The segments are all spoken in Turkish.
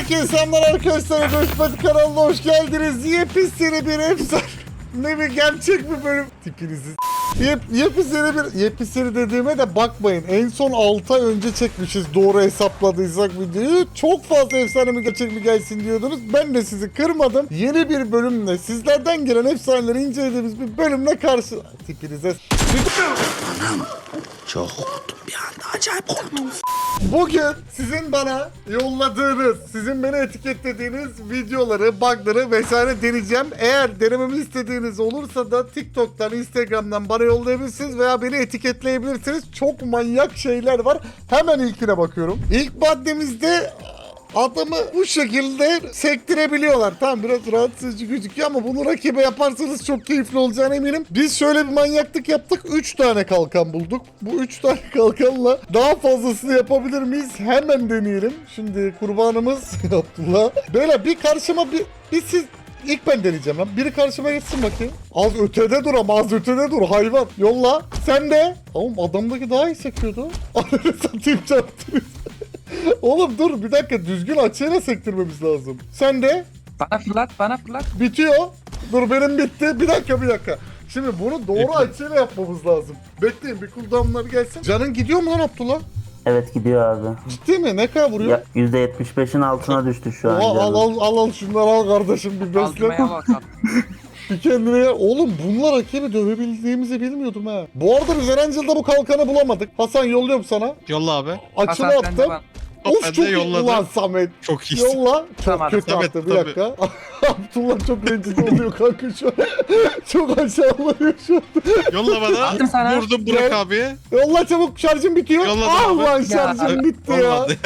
Herkese selamlar arkadaşlar. Göçmedi kanalına hoş geldiniz. Yepyeni bir efsane. Ne bir gerçek bir bölüm. Tipinizi Yep, yepyeni bir yepyeni dediğime de bakmayın. En son 6 ay önce çekmişiz doğru hesapladıysak videoyu. Çok fazla efsane mi gerçek mi gelsin diyordunuz. Ben de sizi kırmadım. Yeni bir bölümle sizlerden gelen efsaneleri incelediğimiz bir bölümle karşı... Tipinize... Çok korktum bir anda acayip korktum. Bugün sizin bana yolladığınız, sizin beni etiketlediğiniz videoları, bugları vesaire deneyeceğim. Eğer denememi istediğiniz olursa da TikTok'tan, Instagram'dan bana yollayabilirsiniz veya beni etiketleyebilirsiniz. Çok manyak şeyler var. Hemen ilkine bakıyorum. İlk maddemizde adamı bu şekilde sektirebiliyorlar. Tamam biraz rahatsız gözüküyor ama bunu rakibe yaparsanız çok keyifli olacağına eminim. Biz şöyle bir manyaklık yaptık. 3 tane kalkan bulduk. Bu 3 tane kalkanla daha fazlasını yapabilir miyiz? Hemen deneyelim. Şimdi kurbanımız Abdullah. Böyle bir karşıma bir, bir siz İlk ben deneyeceğim lan. Biri karşıma geçsin bakayım. Az ötede dur ama az ötede dur hayvan. Yolla. Sen de. Oğlum adamdaki daha iyi sekiyordu. Ananı satayım çarptınız. Oğlum dur bir dakika düzgün açıyla sektirmemiz lazım. Sen de Bana fırlat, bana fırlat. bitiyor. Dur benim bitti. Bir dakika bir dakika. Şimdi bunu doğru açıyla yapmamız lazım. Bekleyin bir cooldownlar gelsin. Canın gidiyor mu lan Abdullah? Evet gidiyor abi. Ciddi mi? Ne kadar vuruyor? Ya, %75'in altına düştü şu an. Oha, al canım. al al al şunları al kardeşim bir besle. Bir kendine ya. Oğlum bunlar rakibi dövebildiğimizi bilmiyordum ha. Bu arada biz Erencil'de bu kalkanı bulamadık. Hasan yolluyorum sana. Yolla abi. Açılı Hasan attım. Bana. Hop, Of ben çok de iyi yolladım. ulan Samet. Çok iyisin. Yolla. Çok Tamam, kötü tabii, attı bir tabii. dakika. Abdullah çok rencide oluyor kanka şu an. çok aşağılanıyor şu an. Yolla bana. Attım sana. Vurdum Burak Gel. abiye. Yolla çabuk şarjım bitiyor. Yolladım Ah abi. lan şarjım Ya, bitti ya. Olmadı.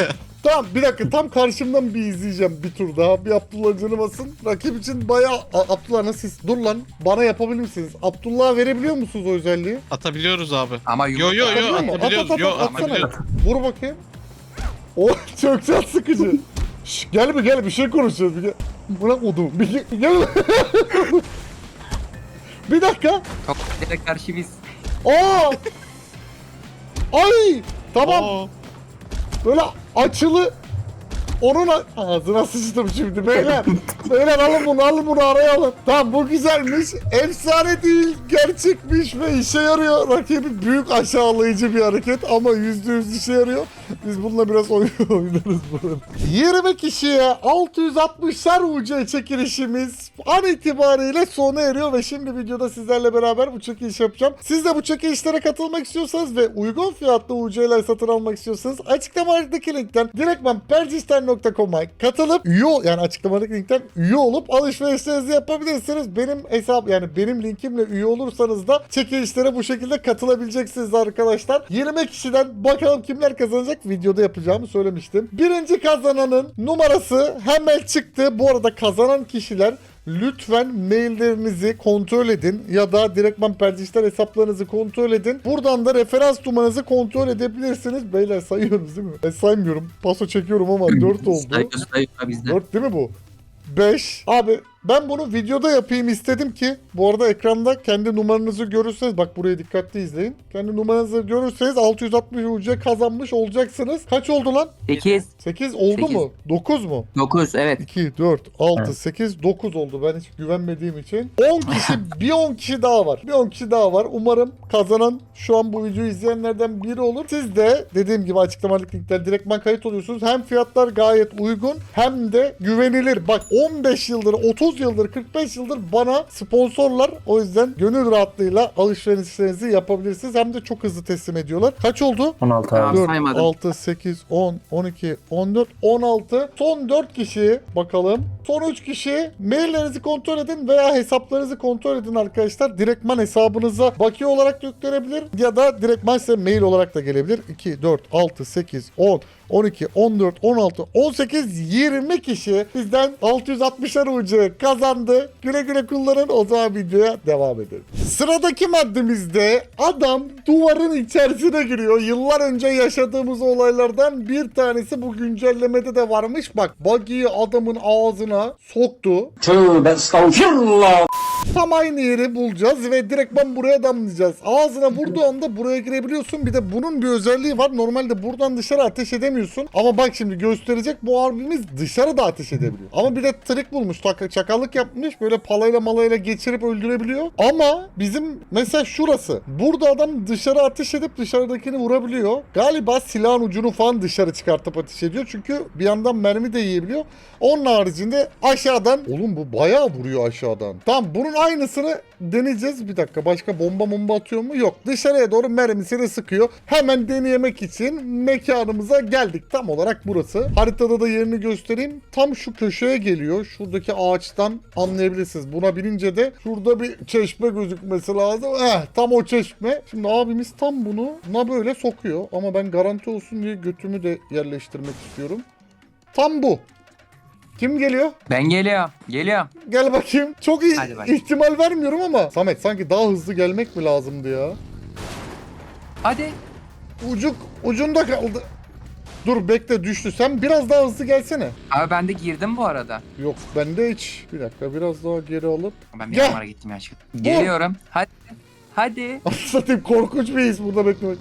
Tamam bir dakika tam karşımdan bir izleyeceğim bir tur daha. Bir Abdullah canı basın. Rakip için bayağı... A- Abdullah nasıl? Dur lan bana yapabilir misiniz? Abdullah'a verebiliyor musunuz o özelliği? Atabiliyoruz abi. Ama Yo yo yo Atabiliyor mu? atabiliyoruz. At, at, Yo at, atsana. atabiliyoruz. Vur bakayım. O çok can sıkıcı. Şş, gel bir gel bir şey konuşacağız. Bir gel. Bırak odum. Bir gel. gel. bir dakika. Çok direkt karşı biz. Aa! Ay! Tamam. Oo. Böyle açılı onun a- ağzına sıçtım şimdi beyler. beyler alın bunu alın bunu araya alın. Tamam bu güzelmiş. Efsane değil gerçekmiş ve işe yarıyor. Rakibi büyük aşağılayıcı bir hareket ama yüzde yüz işe yarıyor. Biz bununla biraz oyun oynarız burada. 20 kişiye 660'lar UC çekilişimiz an itibariyle sona eriyor ve şimdi videoda sizlerle beraber bu çekiliş yapacağım. Siz de bu çekilişlere katılmak istiyorsanız ve uygun fiyatlı UC'ler satın almak istiyorsanız açıklamadaki linkten direktmen percistan.com'a katılıp ol- yani açıklamadaki linkten üye olup alışverişlerinizi yapabilirsiniz. Benim hesap yani benim linkimle üye olursanız da çekilişlere bu şekilde katılabileceksiniz arkadaşlar. 20 kişiden bakalım kimler kazanacak videoda yapacağımı söylemiştim. Birinci kazananın numarası hemen çıktı. Bu arada kazanan kişiler Lütfen maillerinizi kontrol edin ya da direktman perdişler hesaplarınızı kontrol edin. Buradan da referans numaranızı kontrol edebilirsiniz. Beyler sayıyoruz değil mi? Ben saymıyorum. Paso çekiyorum ama 4 oldu. Sayıyor sayıyor bizde. 4 değil mi bu? 5. Abi ben bunu videoda yapayım istedim ki bu arada ekranda kendi numaranızı görürseniz bak buraya dikkatli izleyin. Kendi numaranızı görürseniz 660 UC kazanmış olacaksınız. Kaç oldu lan? 8, 8 oldu Sekiz. mu? 9 mu? 9 evet. 2, 4, 6, Evet. 8, 9 oldu. Ben hiç güvenmediğim için. 10 kişi, bir 10 kişi daha var. Bir 10 kişi daha var. Umarım kazanan şu an bu videoyu izleyenlerden biri olur. Siz de dediğim gibi açıklamalık linkten direktman kayıt oluyorsunuz. Hem fiyatlar gayet uygun hem de güvenilir. Bak 15 yıldır, 30 yıldır, 45 yıldır bana sponsorlar. O yüzden gönül rahatlığıyla alışverişlerinizi yapabilirsiniz. Hem de çok hızlı teslim ediyorlar. Kaç oldu? 16 Tamam. abi. 4, saymadım. 6, 8, 10, 12, 14, 16. Son 4 kişi bakalım. Son 3 kişi maillerinizi kontrol edin veya hesaplarınızı kontrol edin arkadaşlar. Direktman hesabınıza bakiye olarak yüklenebilir ya da direktman size mail olarak da gelebilir. 2, 4, 6, 8, 10, 12, 14, 16, 18, 20 kişi bizden 660'ar ucu kazandı. Güle güle kullanın. O zaman videoya devam edelim. Sıradaki maddemizde adam duvarın içerisine giriyor. Yıllar önce yaşadığımız olaylardan bir tanesi bu güncellemede de varmış. Bak buggy'yi adamın ağzına soktu. Tövbe estağfirullah. Tam aynı yeri bulacağız ve direktman buraya damlayacağız. Ağzına vurduğu anda buraya girebiliyorsun. Bir de bunun bir özelliği var. Normalde buradan dışarı ateş edemiyorsun. Ama bak şimdi gösterecek bu abimiz dışarıda ateş edebiliyor. Ama bir de trik bulmuş. tak- Çakallık yapmış. Böyle palayla malayla geçirip öldürebiliyor. Ama bizim mesela şurası. Burada adam dışarı ateş edip dışarıdakini vurabiliyor. Galiba silahın ucunu falan dışarı çıkartıp ateş ediyor. Çünkü bir yandan mermi de yiyebiliyor. Onun haricinde aşağıdan oğlum bu bayağı vuruyor aşağıdan. Tamam bunun aynısını deneyeceğiz. Bir dakika başka bomba bomba atıyor mu? Yok. Dışarıya doğru mermisini sıkıyor. Hemen deneyemek için mekanımıza geldik. Tam olarak burası. Haritada da yerini göstereyim. Tam şu köşeye geliyor. Şuradaki ağaçtan anlayabilirsiniz. Buna binince de şurada bir çeşme gözükmesi lazım. Eh tam o çeşme. Şimdi abimiz tam bunu na böyle sokuyor. Ama ben garanti olsun diye götümü de yerleştirmek istiyorum. Tam bu. Kim geliyor? Ben geliyorum. Geliyorum. Gel bakayım. Çok iyi Hadi bakayım. ihtimal vermiyorum ama. Samet sanki daha hızlı gelmek mi lazımdı ya? Hadi. Ucuk ucunda kaldı. Dur bekle düştü. Sen biraz daha hızlı gelsene. Abi ben de girdim bu arada. Yok bende hiç. Bir dakika biraz daha geri alıp. Ben bir Gel. numara gittim ya aşkım. Geliyorum. Hadi. Hadi. Satayım korkunç bir his burada beklemek.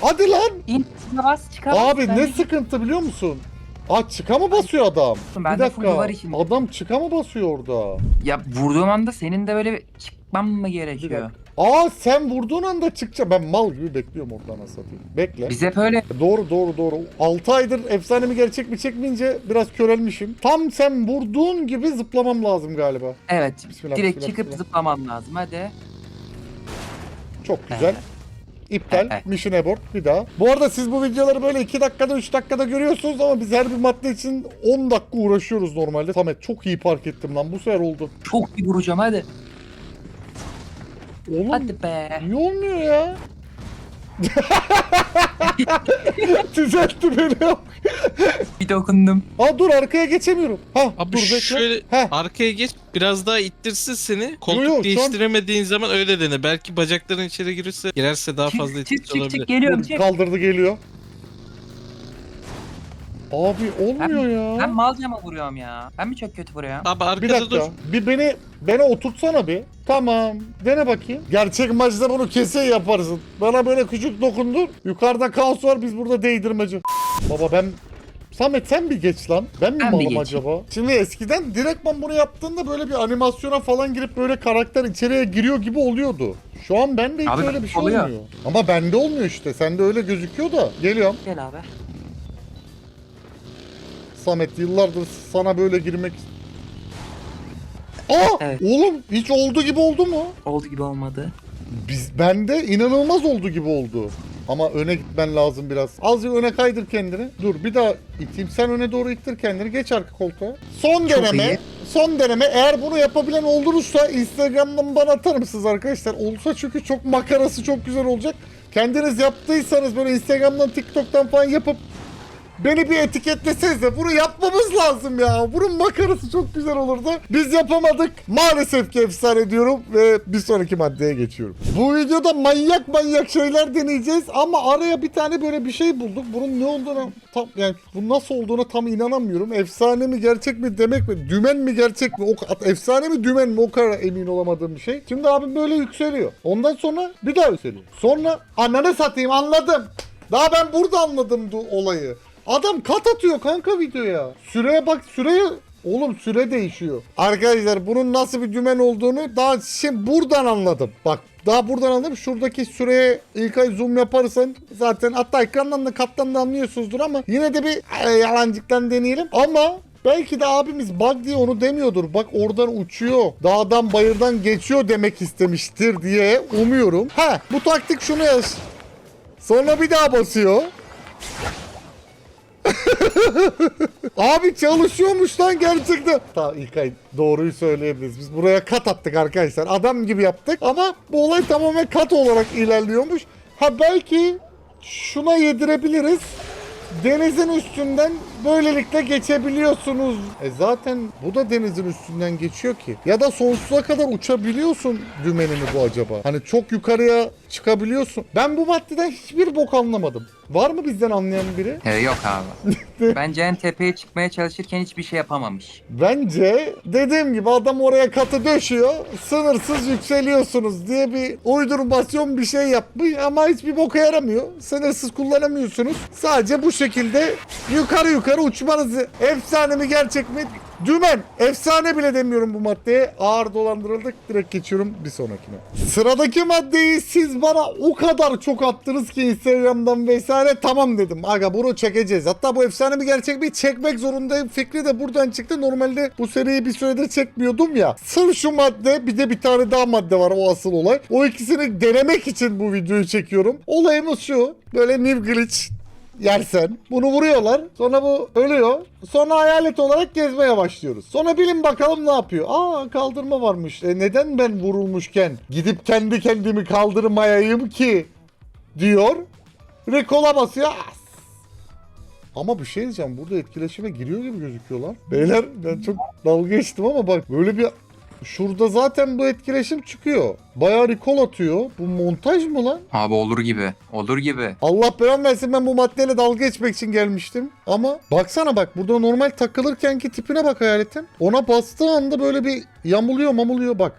Hadi lan. İn. Bas çıkamaz. Abi ne sıkıntı biliyor musun? Aa çıka mı basıyor adam? Ben bir de full dakika. duvar içinde. Adam çıka mı basıyor orada? Ya vurduğum anda senin de böyle bir çıkmam mı Bir gerekiyor? dakika. Aa sen vurduğun anda çıkacak. Ben mal gibi bekliyorum oradan satayım. Bekle. Biz hep öyle. Doğru doğru doğru. 6 aydır efsane mi gerçek mi çekmeyince biraz körelmişim. Tam sen vurduğun gibi zıplamam lazım galiba. Evet. Bismillah, direkt bismillah, çıkıp bismillah. zıplaman lazım. Hadi. Çok güzel. İptal. Mission abort. Bir daha. Bu arada siz bu videoları böyle 2 dakikada 3 dakikada görüyorsunuz ama biz her bir madde için 10 dakika uğraşıyoruz normalde. Samet çok iyi park ettim lan. Bu sefer oldu. Çok iyi vuracağım hadi. Oğlum Hadi be. niye olmuyor ya? Düzeltti beni. Bir dokundum. Aa dur arkaya geçemiyorum. Ha Abi dur bekle. şöyle Heh. arkaya geç biraz daha ittirsin seni. Koltuk Yo, şu an- değiştiremediğin zaman öyle dene. Belki bacakların içeri girerse girerse daha fazla çık itici çık olabilir. çık geliyorum Dur, çık. Kaldırdı geliyor. Abi olmuyor ya. Ben malca mı vuruyorum ya? Ben mi çok kötü vuruyorum? Abi Bir arkada dur. dakika. Bir beni beni oturtsana bir. Tamam. Dene bakayım. Gerçek maçta bunu kesin yaparsın. Bana böyle küçük dokundur. Yukarıda kaos var biz burada değdirmeci. Baba ben Samet sen bir geç lan. Ben mi Ben bir malım geçeyim. acaba? Şimdi eskiden direktman bunu yaptığında böyle bir animasyona falan girip böyle karakter içeriye giriyor gibi oluyordu. Şu an bende hiç Abi öyle bir şey oluyor. olmuyor. Ama bende olmuyor işte. Sende öyle gözüküyor da. Geliyorum. Gel abi. Samet yıllardır sana böyle girmek Aa! Evet. Oğlum hiç oldu gibi oldu mu? Oldu gibi olmadı. Biz bende inanılmaz oldu gibi oldu. Ama öne gitmen lazım biraz. Azıcık öne kaydır kendini. Dur bir daha iteyim. Sen öne doğru ittir kendini. Geç arka koltuğa. Son Çok deneme. iyi. Son deneme. Eğer bunu yapabilen olursa Instagram'dan bana atar mısınız arkadaşlar? Olsa çünkü çok makarası çok güzel olacak. Kendiniz yaptıysanız böyle Instagram'dan TikTok'tan falan yapıp Beni bir etiketleseniz de bunu yapmamız lazım ya. Bunun makarası çok güzel olurdu. Biz yapamadık. Maalesef ki efsane diyorum ve bir sonraki maddeye geçiyorum. Bu videoda manyak manyak şeyler deneyeceğiz ama araya bir tane böyle bir şey bulduk. Bunun ne olduğuna tam yani bu nasıl olduğuna tam inanamıyorum. Efsane mi gerçek mi demek mi? Dümen mi gerçek mi? O, efsane mi dümen mi? O kadar emin olamadığım bir şey. Şimdi abim böyle yükseliyor. Ondan sonra bir daha yükseliyor. Sonra ananı satayım anladım. Daha ben burada anladım bu olayı. Adam kat atıyor kanka videoya. Süreye bak süreye Oğlum süre değişiyor. Arkadaşlar bunun nasıl bir dümen olduğunu daha şimdi buradan anladım. Bak daha buradan anladım. Şuradaki süreye ilk ay zoom yaparsan zaten hatta ekrandan da kattan da anlıyorsunuzdur ama yine de bir e, yalancıktan deneyelim. Ama belki de abimiz bug diye onu demiyordur. Bak oradan uçuyor. Dağdan bayırdan geçiyor demek istemiştir diye umuyorum. Ha bu taktik şunu yaz. Sonra bir daha basıyor. Abi çalışıyormuş lan gerçekten. Tamam İlkay doğruyu söyleyebiliriz. Biz buraya kat attık arkadaşlar. Adam gibi yaptık ama bu olay tamamen kat olarak ilerliyormuş. Ha belki şuna yedirebiliriz. Denizin üstünden böylelikle geçebiliyorsunuz. E zaten bu da denizin üstünden geçiyor ki. Ya da sonsuza kadar uçabiliyorsun dümeni mi bu acaba? Hani çok yukarıya çıkabiliyorsun. Ben bu maddeden hiçbir bok anlamadım. Var mı bizden anlayan biri? Ee, yok abi. Bence en tepeye çıkmaya çalışırken hiçbir şey yapamamış. Bence dediğim gibi adam oraya katı döşüyor. Sınırsız yükseliyorsunuz diye bir uydurmasyon bir şey yapmış ama hiçbir boka yaramıyor. Sınırsız kullanamıyorsunuz. Sadece bu şekilde yukarı yukarı uçmanızı. Efsane mi gerçek mi? Dümen. Efsane bile demiyorum bu maddeye. Ağır dolandırıldık. Direkt geçiyorum bir sonrakine. Sıradaki maddeyi siz bana o kadar çok attınız ki Instagram'dan vesaire tamam dedim. Aga bunu çekeceğiz. Hatta bu efsane mi gerçek mi çekmek zorundayım fikri de buradan çıktı. Normalde bu seriyi bir süredir çekmiyordum ya. Sırf şu madde bir de bir tane daha madde var o asıl olay. O ikisini denemek için bu videoyu çekiyorum. Olayımız şu. Böyle new glitch yersen bunu vuruyorlar. Sonra bu ölüyor. Sonra hayalet olarak gezmeye başlıyoruz. Sonra bilin bakalım ne yapıyor. Aa kaldırma varmış. E neden ben vurulmuşken gidip kendi kendimi kaldırmayayım ki diyor. Rekola basıyor. As. Ama bir şey diyeceğim. Burada etkileşime giriyor gibi gözüküyorlar. Beyler ben çok dalga geçtim ama bak böyle bir Şurada zaten bu etkileşim çıkıyor. Bayağı recall atıyor. Bu montaj mı lan? Abi olur gibi. Olur gibi. Allah belamı versin ben bu maddeyle dalga geçmek için gelmiştim. Ama baksana bak burada normal takılırkenki tipine bak hayaletin. Ona bastığı anda böyle bir yamuluyor mamuluyor bak.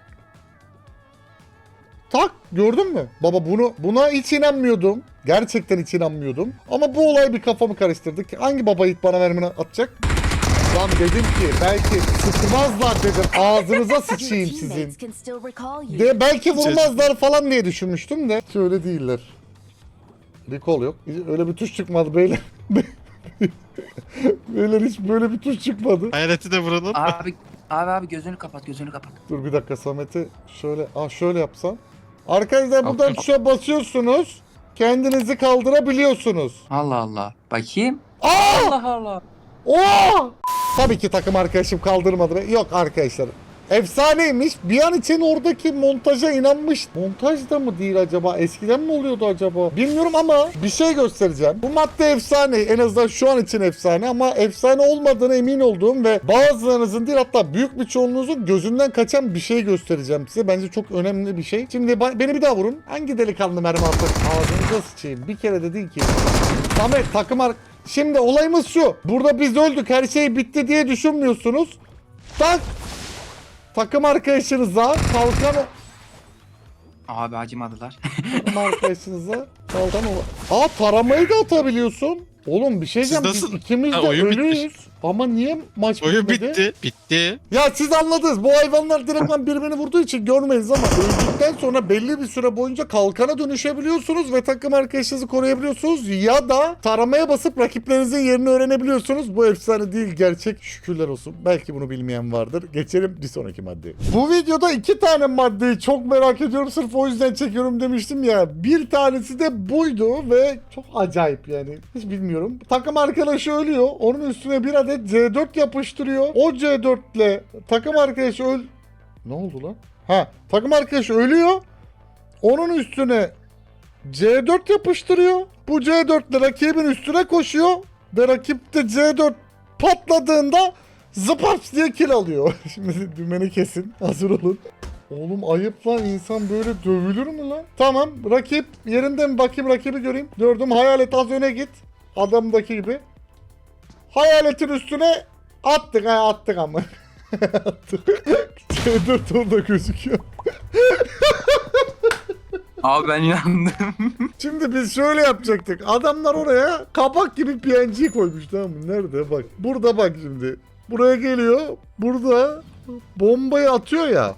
Tak gördün mü? Baba bunu buna hiç inanmıyordum. Gerçekten hiç inanmıyordum. Ama bu olay bir kafamı karıştırdı. Hangi baba yiğit bana vermeni atacak? Lan dedim ki belki sıkmazlar dedim. Ağzınıza sıçayım sizin. De belki vurmazlar falan diye düşünmüştüm de. Hiç öyle değiller. Recall yok. Öyle bir tuş çıkmadı beyler. beyler hiç böyle bir tuş çıkmadı. Hayaleti de vuralım. Abi abi abi gözünü kapat gözünü kapat. Dur bir dakika Samet'i şöyle ah şöyle yapsam. Arkadaşlar buradan tuşa basıyorsunuz. Kendinizi kaldırabiliyorsunuz. Allah Allah. Bakayım. Aa! Allah Allah. Oo! Tabii ki takım arkadaşım kaldırmadı. Yok arkadaşlar. Efsaneymiş. Bir an için oradaki montaja inanmış. Montaj da mı değil acaba? Eskiden mi oluyordu acaba? Bilmiyorum ama bir şey göstereceğim. Bu madde efsane. En azından şu an için efsane ama efsane olmadığına emin olduğum ve bazılarınızın değil hatta büyük bir çoğunluğunuzun gözünden kaçan bir şey göstereceğim size. Bence çok önemli bir şey. Şimdi beni bir daha vurun. Hangi delikanlı mermi attı? Ağzınıza sıçayım. Bir kere de değil ki. Samet takım ar- Şimdi olayımız şu. Burada biz öldük. Her şey bitti diye düşünmüyorsunuz. Tak. Takım arkadaşınıza kalkan Abi acımadılar. takım arkadaşınıza kalkan. Aa taramayı da atabiliyorsun. Oğlum bir şey Siz diyeceğim. Biz nasıl- ikimiz de Ha, oyun ölüyüz. bitmiş. Ama niye maç Oyun bitmedi? bitti. Bitti. Ya siz anladınız. Bu hayvanlar direktman birbirini vurduğu için görmeyiz ama öldükten sonra belli bir süre boyunca kalkana dönüşebiliyorsunuz ve takım arkadaşınızı koruyabiliyorsunuz ya da taramaya basıp rakiplerinizin yerini öğrenebiliyorsunuz. Bu efsane değil gerçek. Şükürler olsun. Belki bunu bilmeyen vardır. Geçelim bir sonraki maddeye. Bu videoda iki tane maddeyi çok merak ediyorum. Sırf o yüzden çekiyorum demiştim ya. Bir tanesi de buydu ve çok acayip yani. Hiç bilmiyorum. Takım arkadaşı ölüyor. Onun üstüne bir adet C4 yapıştırıyor. O C4 ile takım arkadaşı öl... Ne oldu lan? Ha takım arkadaşı ölüyor. Onun üstüne C4 yapıştırıyor. Bu C4 ile rakibin üstüne koşuyor. Ve rakip de C4 patladığında zıpaps diye kill alıyor. Şimdi dümeni kesin. Hazır olun. Oğlum ayıp lan insan böyle dövülür mü lan? Tamam rakip yerinde mi bakayım rakibi göreyim. Gördüm hayalet az öne git. Adamdaki gibi. Hayaletin üstüne attık ha attık ama. attık. C4 orada gözüküyor. Abi ben inandım. Şimdi biz şöyle yapacaktık. Adamlar oraya kapak gibi PNG koymuş tamam mı? Nerede bak. Burada bak şimdi. Buraya geliyor. Burada bombayı atıyor ya.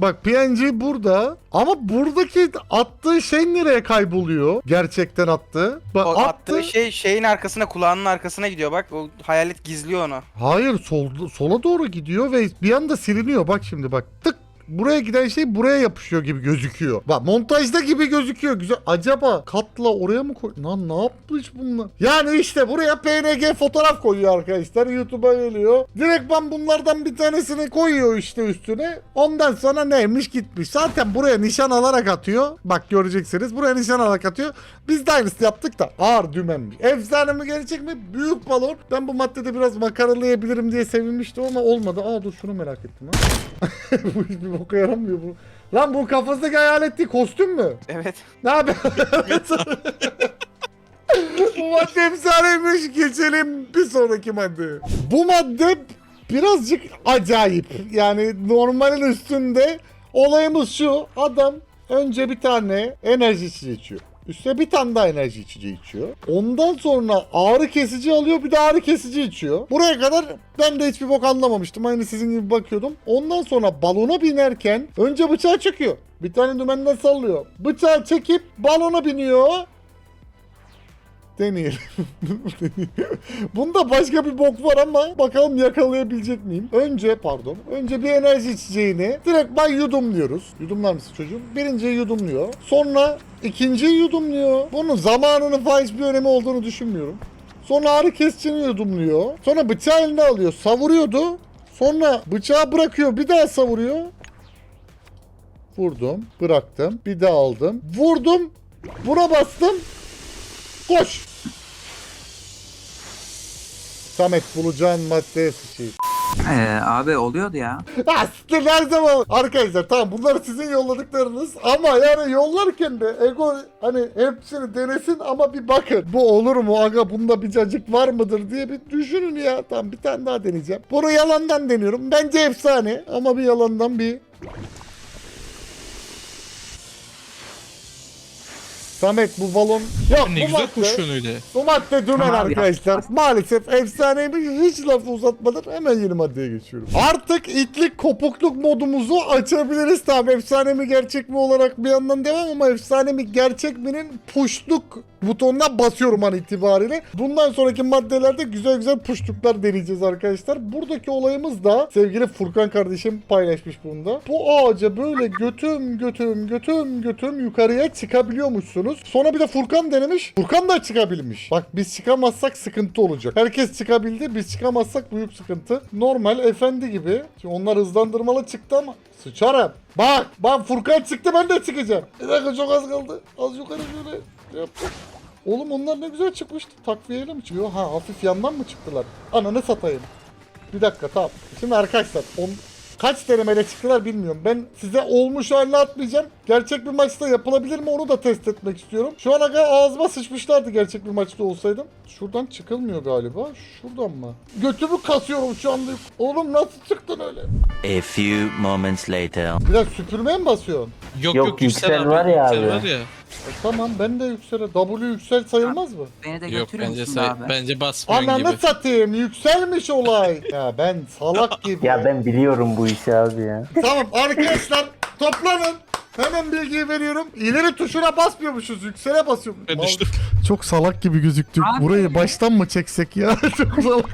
Bak PNG burada. Ama buradaki attığı şey nereye kayboluyor? Gerçekten attı. Bak O attı. attığı şey şeyin arkasına, kulağının arkasına gidiyor bak. O hayalet gizliyor onu. Hayır sol, sola doğru gidiyor ve bir anda siliniyor. Bak şimdi bak tık buraya giden şey buraya yapışıyor gibi gözüküyor. Bak montajda gibi gözüküyor. Güzel. Acaba katla oraya mı koy? Lan ne yapmış bunlar? Yani işte buraya PNG fotoğraf koyuyor arkadaşlar. YouTube'a geliyor. Direkt ben bunlardan bir tanesini koyuyor işte üstüne. Ondan sonra neymiş gitmiş. Zaten buraya nişan alarak atıyor. Bak göreceksiniz. Buraya nişan alarak atıyor. Biz de aynısını yaptık da ağır dümenmiş. Efsane mi gerçek mi? Büyük balon. Ben bu maddede biraz makaralayabilirim diye sevinmiştim ama olmadı. Aa dur şunu merak ettim ha. bu hiçbir boka yaramıyor bu. Lan bu kafasındaki hayalet değil kostüm mü? Evet. Ne haber? Bu madde efsaneymiş. Geçelim bir sonraki madde. Bu madde birazcık acayip. Yani normalin üstünde olayımız şu. Adam önce bir tane enerji içiyor. Üstüne bir tane daha enerji içeceği içiyor. Ondan sonra ağrı kesici alıyor bir de ağrı kesici içiyor. Buraya kadar ben de hiçbir bok anlamamıştım. Aynı sizin gibi bakıyordum. Ondan sonra balona binerken önce bıçağı çekiyor. Bir tane dümenden sallıyor. Bıçağı çekip balona biniyor. Deneyelim. Bunda başka bir bok var ama bakalım yakalayabilecek miyim? Önce pardon. Önce bir enerji içeceğini direkt bay yudumluyoruz. Yudumlar mısın çocuğum? Birinciyi yudumluyor. Sonra ikinciyi yudumluyor. Bunun zamanının falan hiçbir önemi olduğunu düşünmüyorum. Sonra ağrı kesicini yudumluyor. Sonra bıçağı eline alıyor. Savuruyordu. Sonra bıçağı bırakıyor. Bir daha savuruyor. Vurdum. Bıraktım. Bir daha aldım. Vurdum. Buna bastım. Koş. Samet bulacağın maddeye sıçayım. Ee, abi oluyordu ya. Aslında her zaman. Arkadaşlar tamam bunlar sizin yolladıklarınız ama yani yollarken de Ego hani hepsini denesin ama bir bakın. Bu olur mu aga bunda bir cacık var mıdır diye bir düşünün ya. Tamam bir tane daha deneyeceğim. Bunu yalandan deniyorum. Bence efsane ama bir yalandan bir Samet bu balon yok Ne bu güzel madde, öyle. bu madde dümen Tamam arkadaşlar. Maalesef efsaneymiş. Hiç lafı uzatmadan hemen yeni maddeye geçiyorum. Artık itlik kopukluk modumuzu açabiliriz. Tamam efsane mi gerçek mi olarak bir yandan devam ama efsane mi gerçek mi'nin puşluk butonuna basıyorum an itibariyle. Bundan sonraki maddelerde güzel güzel puşluklar deneyeceğiz arkadaşlar. Buradaki olayımız da sevgili Furkan kardeşim paylaşmış bunda. Bu ağaca böyle götüm götüm götüm götüm yukarıya çıkabiliyormuşsunuz. Sonra bir de Furkan denemiş. Furkan da çıkabilmiş. Bak biz çıkamazsak sıkıntı olacak. Herkes çıkabildi. Biz çıkamazsak büyük sıkıntı. Normal efendi gibi. Şimdi onlar hızlandırmalı çıktı ama sıçarım. Bak bak Furkan çıktı ben de çıkacağım. Bir dakika çok az kaldı. Az yukarı şöyle yapacağım. Oğlum onlar ne güzel çıkmıştı. Takviyeyle mi çıkıyor? Ha hafif yandan mı çıktılar? Ananı satayım. Bir dakika tamam. Şimdi arkadaşlar on, kaç denemeyle çıktılar bilmiyorum. Ben size olmuş halini atmayacağım. Gerçek bir maçta yapılabilir mi onu da test etmek istiyorum. Şu ana kadar ağzıma sıçmışlardı gerçek bir maçta olsaydım. Şuradan çıkılmıyor galiba. Şuradan mı? Götümü kasıyorum şu anda. Oğlum nasıl çıktın öyle? A few moments later. Biraz süpürmeye mi basıyorsun? Yok Yok, yok, yüksel, yüksel abi. var ya yüksel abi. var ya. E, tamam ben de yüksele. W yüksel sayılmaz mı? Beni de Yok götürür bence müsün say abi? bence basmıyorsun Ananı gibi. satayım yükselmiş olay. ya ben salak gibi. Ya ben biliyorum bu işi abi ya. Tamam arkadaşlar toplanın. Hemen bilgiyi veriyorum. İleri tuşuna basmıyormuşuz. Yüksele basıyormuşuz. Ben düştüm. Çok salak gibi gözüktük. Abi. Burayı baştan mı çeksek ya? Çok salak.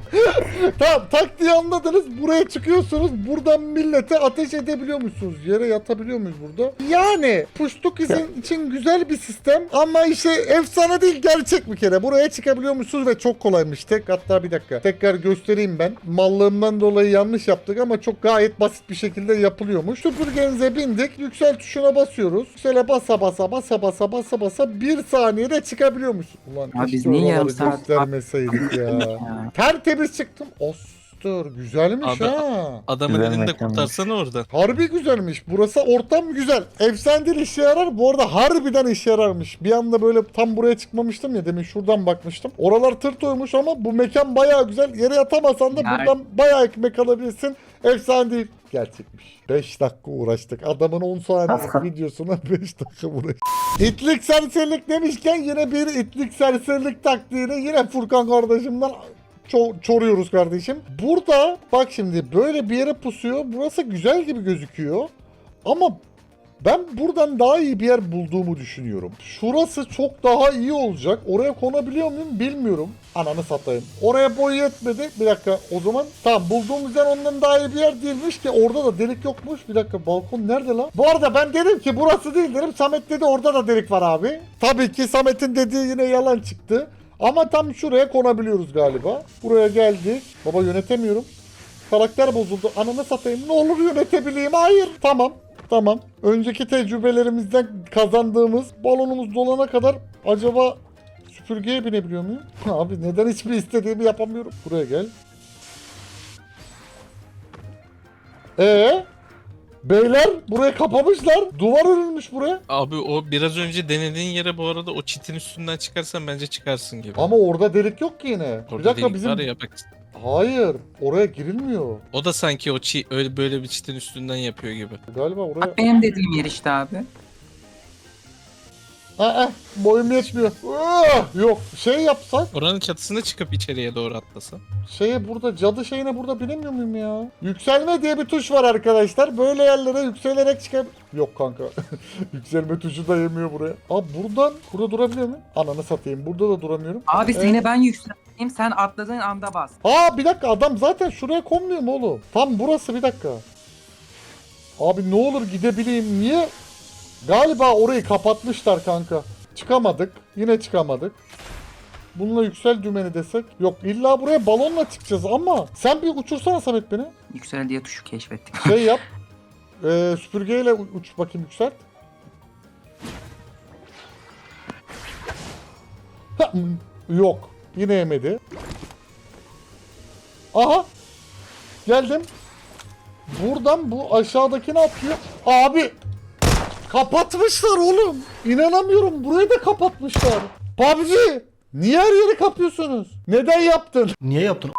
tamam taktiği anladınız. Buraya çıkıyorsunuz. Buradan millete ateş edebiliyormuşsunuz. Yere yatabiliyor muyuz burada? Yani puştuk izin için güzel bir sistem. Ama işte efsane değil gerçek bir kere. Buraya çıkabiliyormuşsunuz ve çok kolaymış. Tek hatta bir dakika. Tekrar göstereyim ben. Mallığımdan dolayı yanlış yaptık ama çok gayet basit bir şekilde yapılıyormuş. Süpürgenize bindik. Yüksel tuşuna basıyoruz. Yüksele basa basa basa basa basa basa bir saniyede çıkabiliyormuş. Ulan Abi biz niye yarım saat- göstermeseydik ya. Ya. Tertemiz çıktım. Ostur güzelmiş Abi- ha. Adamın Güzel elinde mekanmış. kurtarsana oradan. Harbi güzelmiş. Burası ortam güzel. Efsane değil işe yarar. Bu arada harbiden işe yararmış. Bir anda böyle tam buraya çıkmamıştım ya. Demin şuradan bakmıştım. Oralar tırt uymuş ama bu mekan bayağı güzel. Yere yatamasan da buradan bayağı ekmek alabilirsin. Efsane değil. Gerçekmiş. 5 dakika uğraştık. Adamın 10 saniye videosuna 5 dakika uğraştık. İtlik serserilik demişken yine bir itlik serserilik taktiğini yine Furkan kardeşimden ço- çoruyoruz kardeşim. Burada bak şimdi böyle bir yere pusuyor. Burası güzel gibi gözüküyor. Ama ben buradan daha iyi bir yer bulduğumu düşünüyorum. Şurası çok daha iyi olacak. Oraya konabiliyor muyum bilmiyorum. Ananı satayım. Oraya boy yetmedi. Bir dakika o zaman tamam bulduğumuz yer ondan daha iyi bir yer değilmiş ki orada da delik yokmuş. Bir dakika balkon nerede lan? Bu arada ben dedim ki burası değil dedim. Samet dedi orada da delik var abi. Tabii ki Samet'in dediği yine yalan çıktı. Ama tam şuraya konabiliyoruz galiba. Buraya geldik. Baba yönetemiyorum. Karakter bozuldu. Ananı satayım. Ne olur yönetebileyim. Hayır. Tamam. Tamam. Önceki tecrübelerimizden kazandığımız balonumuz dolana kadar acaba süpürgeye binebiliyor muyum? Abi neden hiçbir istediğimi yapamıyorum? Buraya gel. Ee? Beyler buraya kapamışlar. Duvar örülmüş buraya. Abi o biraz önce denediğin yere bu arada o çitin üstünden çıkarsan bence çıkarsın gibi. Ama orada delik yok ki yine. Orada bir dakika delik bizim... var ya bak. Hayır. Oraya girilmiyor. O da sanki o çi öyle böyle bir çitin üstünden yapıyor gibi. Galiba oraya... Bak benim dediğim yer işte abi. Aa, boyum yetmiyor. Ah, yok. Şey yapsak. Oranın çatısına çıkıp içeriye doğru atlasan. Şeye burada cadı şeyine burada binemiyor muyum ya? Yükselme diye bir tuş var arkadaşlar. Böyle yerlere yükselerek çıkar. Yok kanka. Yükselme tuşu da yemiyor buraya. Aa buradan burada durabiliyor muyum? Ananı satayım. Burada da duramıyorum. Abi Evet. seni ben yükselteyim sen atladığın anda bas. Aa bir dakika adam zaten şuraya konmuyor mu oğlum? Tam burası bir dakika. Abi ne olur gidebileyim. Niye? Galiba orayı kapatmışlar kanka. Çıkamadık. Yine çıkamadık. Bununla yüksel dümeni desek. Yok illa buraya balonla çıkacağız ama sen bir uçursana Samet beni. Yüksel diye tuşu keşfettim. Şey yap. Ee, süpürgeyle uç bakayım yükselt. Ha, Yok. Yine yemedi. Aha. Geldim. Buradan bu aşağıdaki ne yapıyor? Abi. Kapatmışlar oğlum. İnanamıyorum. Burayı da kapatmışlar. PUBG. Niye her yeri kapıyorsunuz? Neden yaptın? Niye yaptın?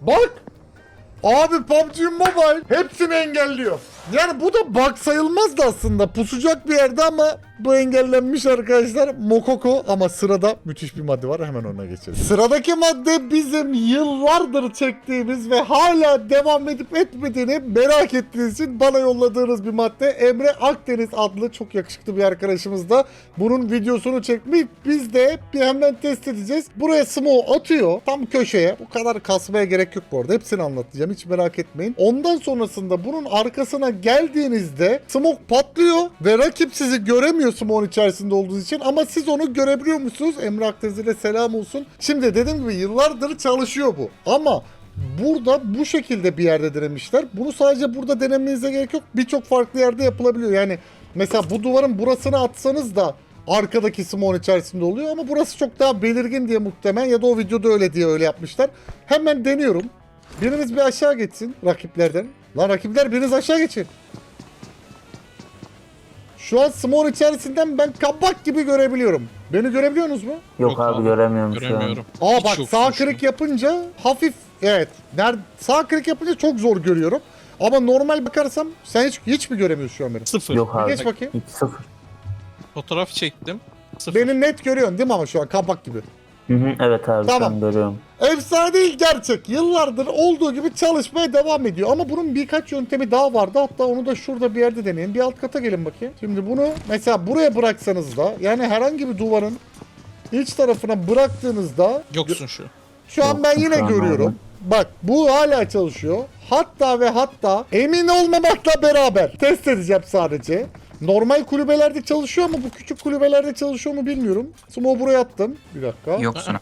Bak. Abi PUBG Mobile hepsini engelliyor. Yani bu da bug sayılmazdı aslında. Pusacak bir yerde ama bu engellenmiş arkadaşlar. Mokoko ama sırada müthiş bir madde var. Hemen ona geçelim. Sıradaki madde bizim yıllardır çektiğimiz ve hala devam edip etmediğini merak ettiğiniz için bana yolladığınız bir madde. Emre Akdeniz adlı çok yakışıklı bir arkadaşımız da bunun videosunu çekmiş. Biz de bir hemen test edeceğiz. Buraya smoke atıyor tam köşeye. Bu kadar kasmaya gerek yok bu arada. Hepsini anlatacağım hiç merak etmeyin. Ondan sonrasında bunun arkasına geldiğinizde smoke patlıyor ve rakip sizi göremiyor smoke'un içerisinde olduğunuz için ama siz onu görebiliyor musunuz? Emre Akdeniz'e de selam olsun. Şimdi dediğim gibi yıllardır çalışıyor bu. Ama Burada bu şekilde bir yerde denemişler. Bunu sadece burada denemenize gerek yok. Birçok farklı yerde yapılabiliyor. Yani mesela bu duvarın burasını atsanız da arkadaki smoke'un içerisinde oluyor ama burası çok daha belirgin diye muhtemelen ya da o videoda öyle diye öyle yapmışlar. Hemen deniyorum. Biriniz bir aşağı geçsin rakiplerden. Lan rakipler biriniz aşağı geçin. Şu an smoke'un içerisinden ben kabak gibi görebiliyorum. Beni görebiliyorsunuz mu? Yok, Yok abi, abi, göremiyorum, şu an. Göremiyorum. Aa bak sağ an. klik yapınca hafif evet. Ner sağ klik yapınca çok zor görüyorum. Ama normal bakarsam sen hiç hiç mi göremiyorsun şu an beni? Sıfır. Yok Bir abi. geç bakayım. Hiç sıfır. Fotoğraf çektim. Sıfır. Beni net görüyorsun değil mi ama şu an kabak gibi. Hı hı, evet abi Tamam. görüyorum. Efsane değil gerçek. Yıllardır olduğu gibi çalışmaya devam ediyor. Ama bunun birkaç yöntemi daha vardı. Hatta onu da şurada bir yerde deneyin. Bir alt kata gelin bakayım. Şimdi bunu mesela buraya bıraksanız da yani herhangi bir duvarın iç tarafına bıraktığınızda Yoksun şu. Şu an ben yine görüyorum. Bak bu hala çalışıyor. Hatta ve hatta emin olmamakla beraber test edeceğim sadece. Normal kulübelerde çalışıyor ama bu küçük kulübelerde çalışıyor mu bilmiyorum. Smoke buraya attım. Bir dakika. Yoksun.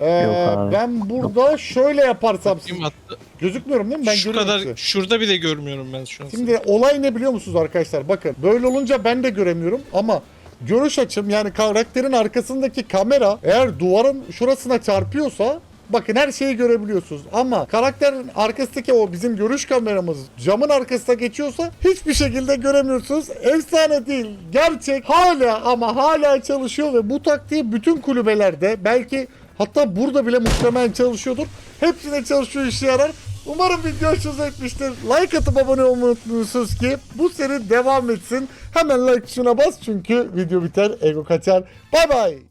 Ee, Yok abi. ben burada şöyle yaparsam siz Kim attı? gözükmüyorum değil mi? Ben Şu görüyorum kadar sizi. şurada bile görmüyorum ben şu an. Şimdi olay ne biliyor musunuz arkadaşlar? Bakın böyle olunca ben de göremiyorum ama görüş açım yani karakterin arkasındaki kamera eğer duvarın şurasına çarpıyorsa bakın her şeyi görebiliyorsunuz. Ama karakterin arkasındaki o bizim görüş kameramız camın arkasına geçiyorsa hiçbir şekilde göremiyorsunuz. Efsane değil. Gerçek hala ama hala çalışıyor ve bu taktiği bütün kulübelerde belki hatta burada bile muhtemelen çalışıyordur. Hepsine çalışıyor işe yarar. Umarım video hoşunuza gitmiştir. Like atıp abone olmayı unutmuyorsunuz ki bu seri devam etsin. Hemen like tuşuna bas çünkü video biter, ego kaçar. Bay bay.